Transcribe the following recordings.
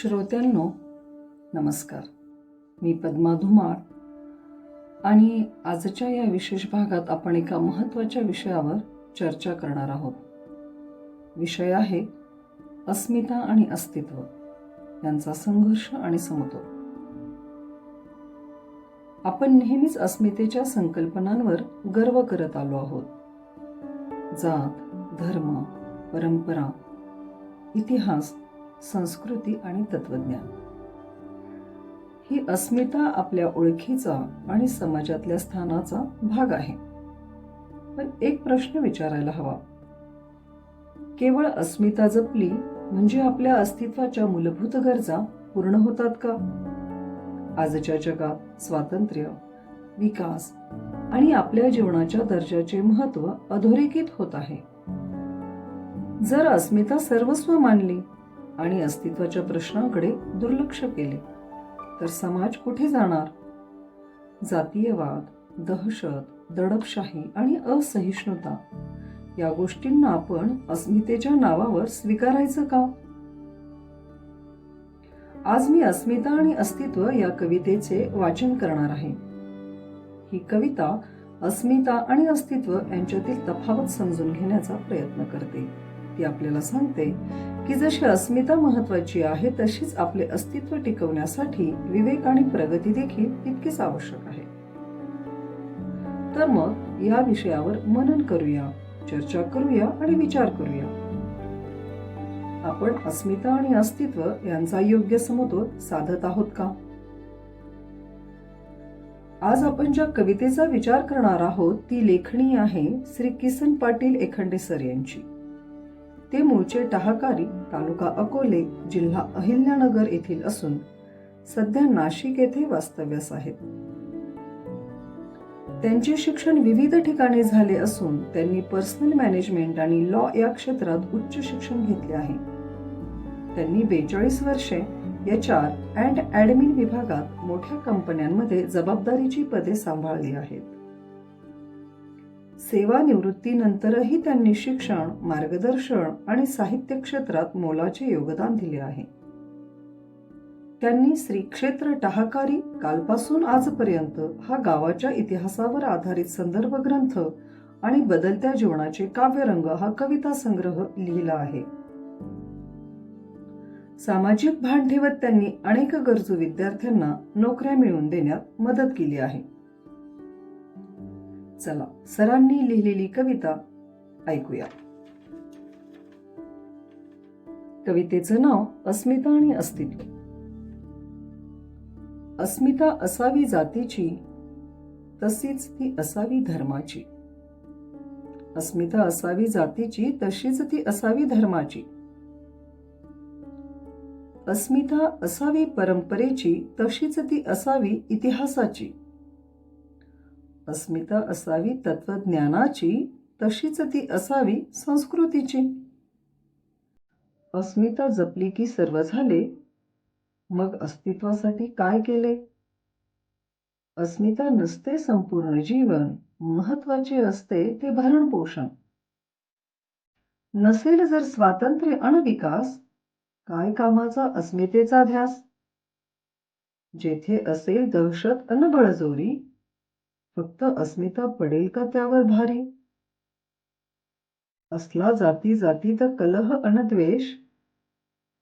श्रोत्यांनो नमस्कार. मी पद्मा धुमाळ. आणि आजच्या या विशेष भागात आपण एका महत्त्वाच्या विषयावर चर्चा करणार आहोत. विषय आहे अस्मिता आणि अस्तित्व यांचा संघर्ष आणि समतोल. आपण नेहमीच अस्मितेच्या संकल्पनांवर गर्व करत आलो आहोत. जात धर्म परंपरा इतिहास संस्कृती आणि तत्वज्ञान. ही अस्मिता आपल्या ओळखीचा आणि समाजातल्या स्थानाचा भाग आहे. पण एक प्रश्न विचारायला हवा. केवळ अस्मिता जपली म्हणजे आपल्या अस्तित्वाच्या मूलभूत गरजा पूर्ण होतात का? आजच्या जगात स्वातंत्र्य विकास आणि आपल्या जीवनाच्या दर्जाचे महत्त्व अधोरेखित होत आहे. जर अस्मिता सर्वस्व मानली आणि अस्तित्वाच्या प्रश्नाकडे दुर्लक्ष केले. तर समाज कुठे जाणार? जातीयवाद दहशत दडपशाही आणि असहिष्णुता या गोष्टींना आपण अस्मितेच्या नावावर स्वीकारायचं का? आज मी अस्मिता आणि अस्तित्व या कवितेचे वाचन करणार आहे. ही कविता अस्मिता आणि अस्तित्व यांच्यातील तफावत समजून घेण्याचा प्रयत्न करते. ती आपल्याला सांगते की जशी अस्मिता महत्वाची आहे तशीच आपले अस्तित्व टिकवण्यासाठी विवेक आणि प्रगती देखील तितकीच आवश्यक आहे. तर मग या विषयावर मनन करूया चर्चा करूया आणि विचार करूया. आपण अस्मिता आणि अस्तित्व यांचा योग्य समतोल साधत आहोत का? आज आपण ज्या कवितेचा विचार करणार आहोत ती लेखणी आहे श्री किसन पाटील एखंडे सर यांची. ते मूळचे टहाकारी तालुका अकोले जिल्हा अहिल्यानगर येथील असून सध्या नाशिक येथे वास्तव्यास आहेत. त्यांचे शिक्षण विविध ठिकाणी झाले असून त्यांनी पर्सनल मॅनेजमेंट आणि लॉ या क्षेत्रात उच्च शिक्षण घेतले आहे. त्यांनी बेचाळीस वर्षे एच आर अँड ॲडमिन विभागात मोठ्या कंपन्यांमध्ये जबाबदारीची पदे सांभाळली आहेत. सेवानिवृत्तीनंतरही त्यांनी शिक्षण मार्गदर्शन आणि साहित्य क्षेत्रात मोलाचे योगदान दिले आहे. त्यांनी श्री क्षेत्र टहाकारी कालपासून आजपर्यंत हा गावाच्या इतिहासावर आधारित संदर्भ ग्रंथ आणि बदलत्या जीवनाचे काव्यरंग हा कविता संग्रह लिहिला आहे. सामाजिक भान ठेवत त्यांनी अनेक गरजू विद्यार्थ्यांना नोकऱ्या मिळवून देण्यात मदत केली आहे. चला सरांनी लिहिलेली कविता ऐकूया. कवितेचं नाव अस्मिता आणि अस्तित्व. अस्मिता असावी जातीची तशीच ती असावी धर्माची. अस्मिता असावी जातीची तशीच ती असावी धर्माची. अस्मिता असावी परंपरेची तशीच ती असावी इतिहासाची. अस्मिता असावी तत्वज्ञानाची तशीच ती असावी संस्कृतीची. अस्मिता जपली की सर्व झाले मग अस्तित्वासाठी काय केले? अस्मिता नसते संपूर्ण जीवन महत्त्वाचे असते ते भरण पोषण. नसेल जर स्वातंत्र्य अणविकास काय कामाचा अस्मितेचा ध्यास? जेथे असेल दहशत अन बळजोरी फक्त अस्मिता पडेल का त्यावर भारी? असला जाती जातीत कलह अनद्वेष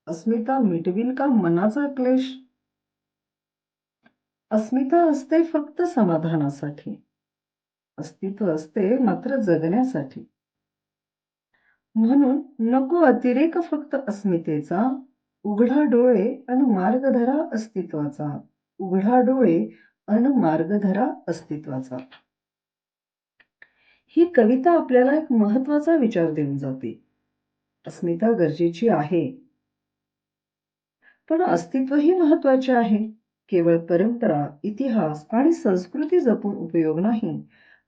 अस्मिता मिटविल का मनाचा क्लेश? अस्मिता असते फक्त समाधानासाठी. अस्तित्व असते मात्र जगण्यासाठी. म्हणून नको अतिरेक फक्त अस्मितेचा. उघडा डोळे अन मार्गधरा अस्तित्वाचा. उघडा डोळे अन मार्गधरा अस्तित्वाचा. ही कविता आपल्याला एक महत्त्वाचा विचार देऊन जाते. अस्मिता गरजेची आहे. पण अस्तित्वही महत्त्वाचे आहे. केवळ परंपरा इतिहास आणि संस्कृती जपून उपयोग नाही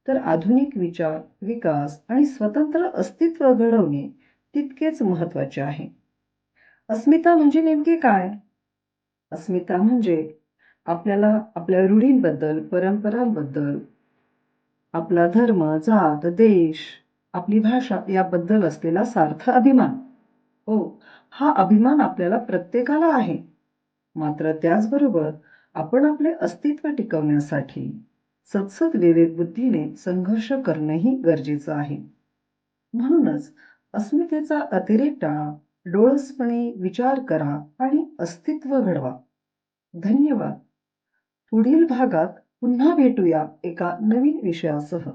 तर आधुनिक विचार विकास आणि स्वतंत्र अस्तित्व घडवणे तितकेच महत्त्वाचे आहे. अस्मिता म्हणजे नेमके काय? अस्मिता म्हणजे आपल्याला आपल्या रूढींबद्दल परंपरांबद्दल आपला धर्म जात देश आपली भाषा याबद्दल असलेला सार्थ अभिमान. हो हा अभिमान आपल्याला प्रत्येकाला आहे. मात्र त्याचबरोबर आपण आपले अस्तित्व टिकवण्यासाठी सतसत विवेक बुद्धीने संघर्ष करणंही गरजेचं आहे. म्हणूनच अस्मितेचा अतिरेक टाळा डोळसपणे विचार करा आणि अस्तित्व घडवा. धन्यवाद. पुढील भागात पुन्हा भेटूया एका नवीन विषयासह.